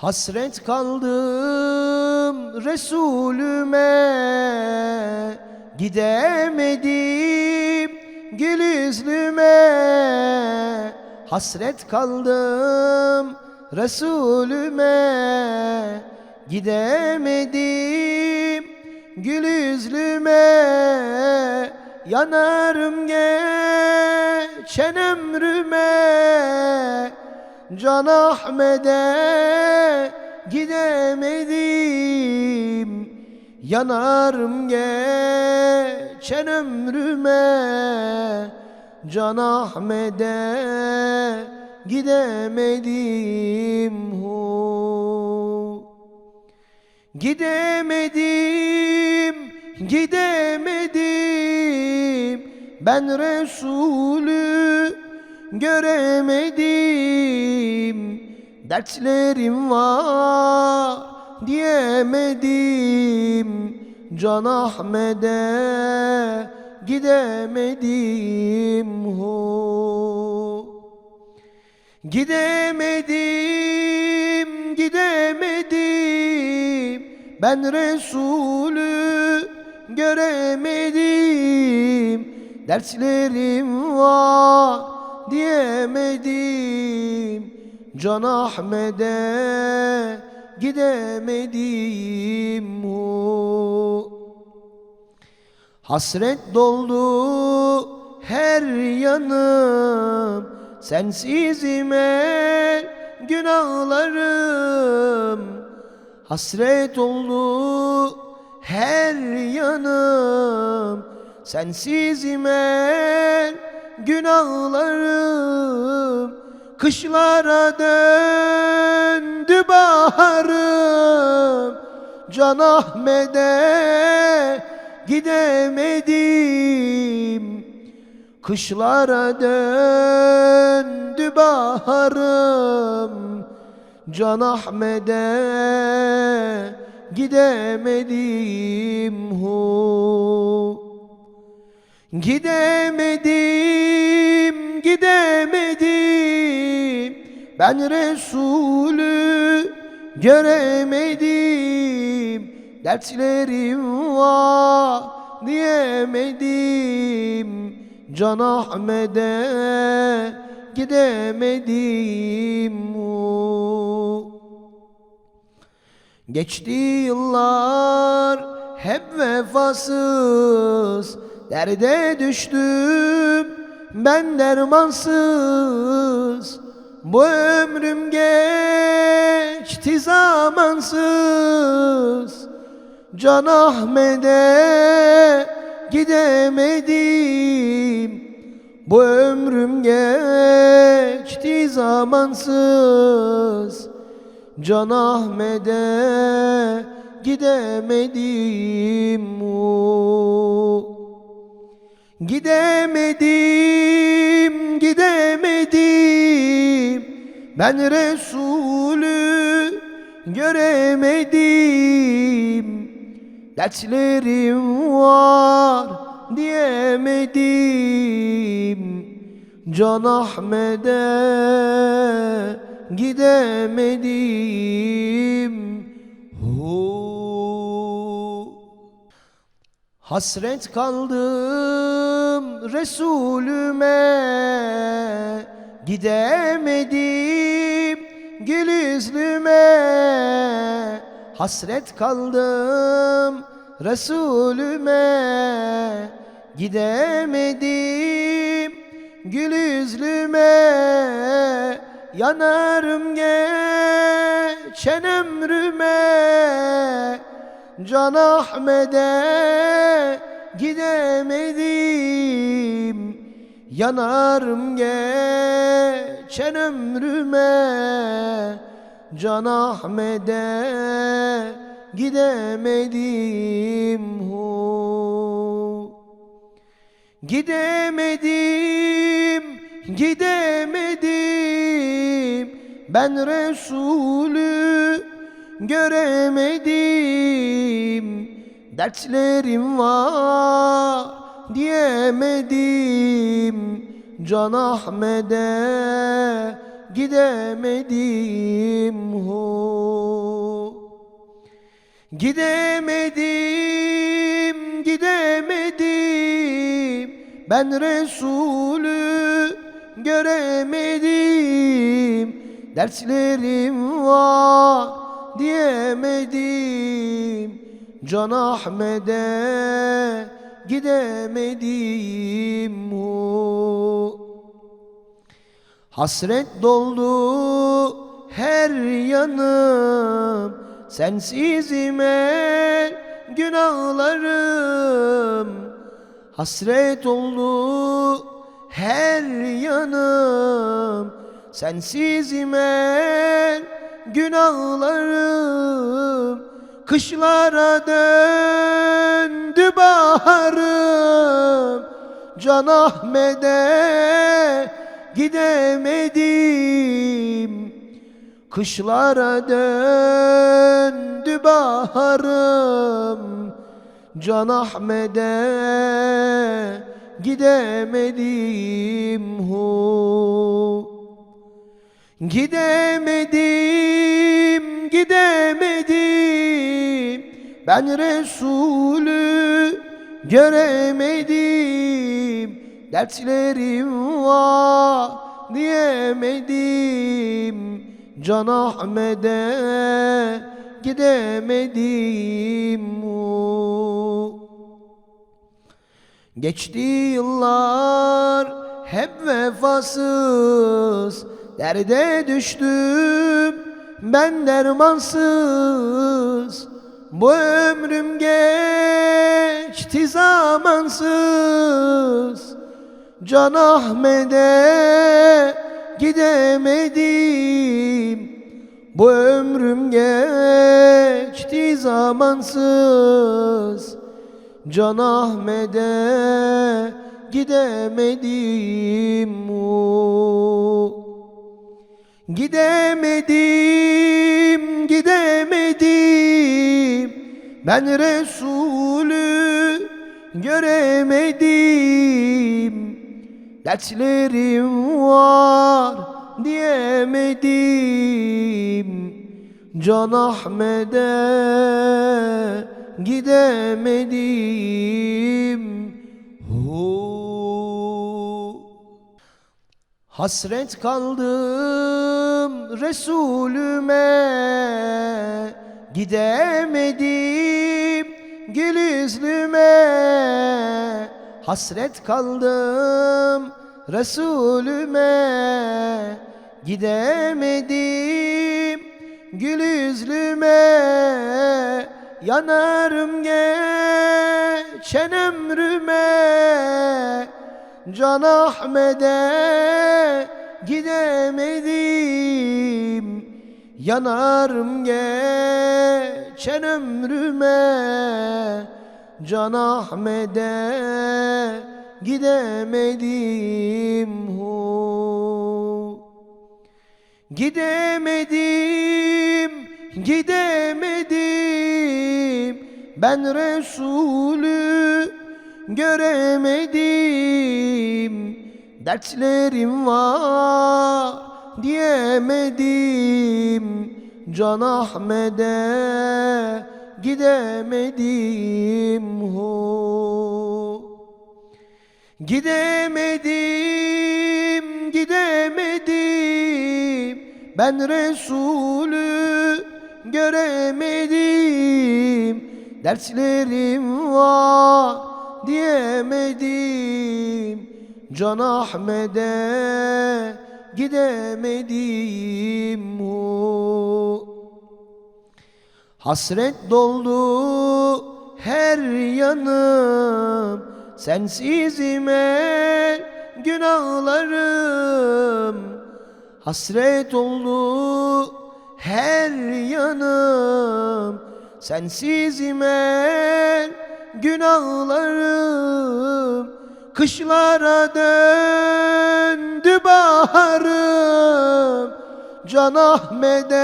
Hasret kaldım Resulüme. Gidemedim gül yüzlüme Hasret kaldım Resulüme. Gidemedim gül yüzlüme Yanarım geçen ömrüme Can Ahmet'e gidemedim. Yanarım geçen ömrüme. Can Ahmet'e gidemedim. Hu. Gidemedim, gidemedim. Ben Resulü göremedim. Dertlerim var diyemedim. Can Ahmet'e gidemedim. Hu Gidemedim, gidemedim. Ben Resulü göremedim. Dertlerim var diyemedim. Can Ahmet'e gidemedim. Hu. Hasret doldu her yanım. Sensizim el günahlarım. Hasret oldu her yanım. Sensizim el günahlarım Kışlara döndü baharım. Can Ahmet'e gidemedim. Kışlara döndü baharım. Can Ahmet'e gidemedim. Hu Gidemedim, gidemedim. Ben Resulü göremedim. Dertlerim var diyemedim. Can Ahmet'e gidemedim. Geçti yıllar hep vefasız Derde düştüm ben dermansız. Bu ömrüm geçti zamansız. Can Ahmet'e gidemedim. Bu ömrüm geçti zamansız. Can Ahmet'e gidemedim. Hu. Gidemedim, gidemedim. Ben Resulü göremedim. Dertlerim var diyemedim. Can Ahmet'e gidemedim. Hu. Hasret kaldım Resulüme. Gidemedim gül yüzlüme Hasret kaldım Resulüme. Gidemedim gül yüzlüme Yanarım geçen ömrüme Can Ahmet'e gidemedim. Yanarım geçen ömrüme. Can Ahmet'e gidemedim. Hu. Gidemedim, gidemedim. Ben Resulü göremedim. Dertlerim var diyemedim. Can Ahmet'e gidemedim. Hu. Gidemedim, gidemedim. Ben Resulü göremedim. Derslerim var diyemedim. Can Ahmet'e gidemedim hu. Hasret doldu her yanım. Sensizim el günahlarım. Hasret oldu her yanım. Sensizim el günahlarım Kışlara döndü baharım. Can Ahmet'e gidemedim. Kışlara döndü baharım. Can Ahmet'e gidemedim. Hu. Gidemedim, gidemedim. Ben Resulü göremedim. Dertlerim var diyemedim. Can Ahmet'e gidemedim. Geçti yıllar hep vefasız Derde düştüm ben dermansız Bu ömrüm geçti zamansız Can Ahmet'e gidemedim Bu ömrüm geçti zamansız Can Ahmet'e gidemedim. Gidemedim, Ben Resulü göremedim. Dertlerim var diyemedim. Can Ahmet'e gidemedim. Hu. Hasret kaldım Resulüme Gidemedim gül yüzlüme. Hasret kaldım Resulüme. Gidemedim gül yüzlüme. Yanarım geçen ömrüme. Can Ahmet'e gidemedim. Yanarım geçen ömrüme Can Ahmet'e gidemedim hu. Gidemedim, gidemedim. Ben Resulü göremedim. Dertlerim var diyemedim Can Ahmet'e gidemedim hu. Gidemedim, gidemedim. Ben Resulü göremedim. Dertlerim var diyemedim. Can Ahmet'e gidemedim hu. Hasret doldu her yanım Sensizim el günahlarım Hasret oldu her yanım Sensizim el günahlarım Kışlara döndü baharım Can Ahmet'e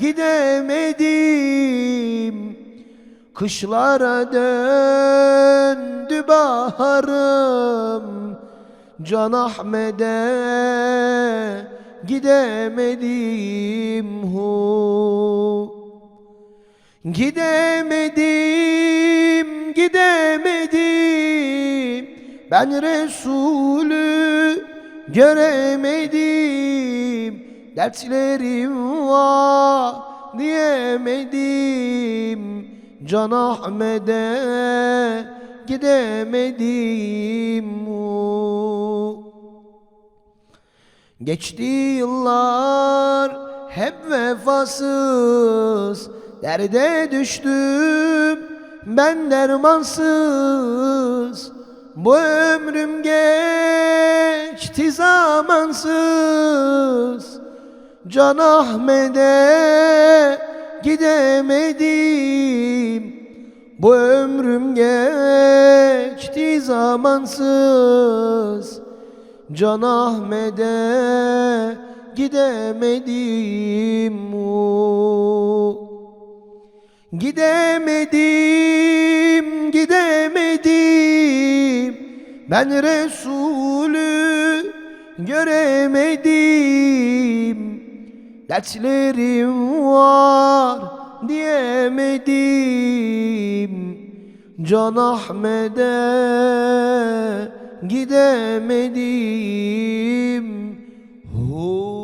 gidemedim. Kışlara döndü baharım Can Ahmet'e gidemedim. Hu. Gidemedim, Ben Resulü göremedim Dertlerim var diyemedim. Can Ahmet'e gidemedim. Geçti yıllar hep vefasız Derde düştüm ben dermansız Bu ömrüm geçti zamansız. Can Ahmet'e gidemedim. Bu ömrüm geçti zamansız. Can Ahmet'e gidemedim. Gidemedim, gidemedim Ben Resulü göremedim Dertlerim var diyemedim Can Ahmet'e gidemedim. Oh.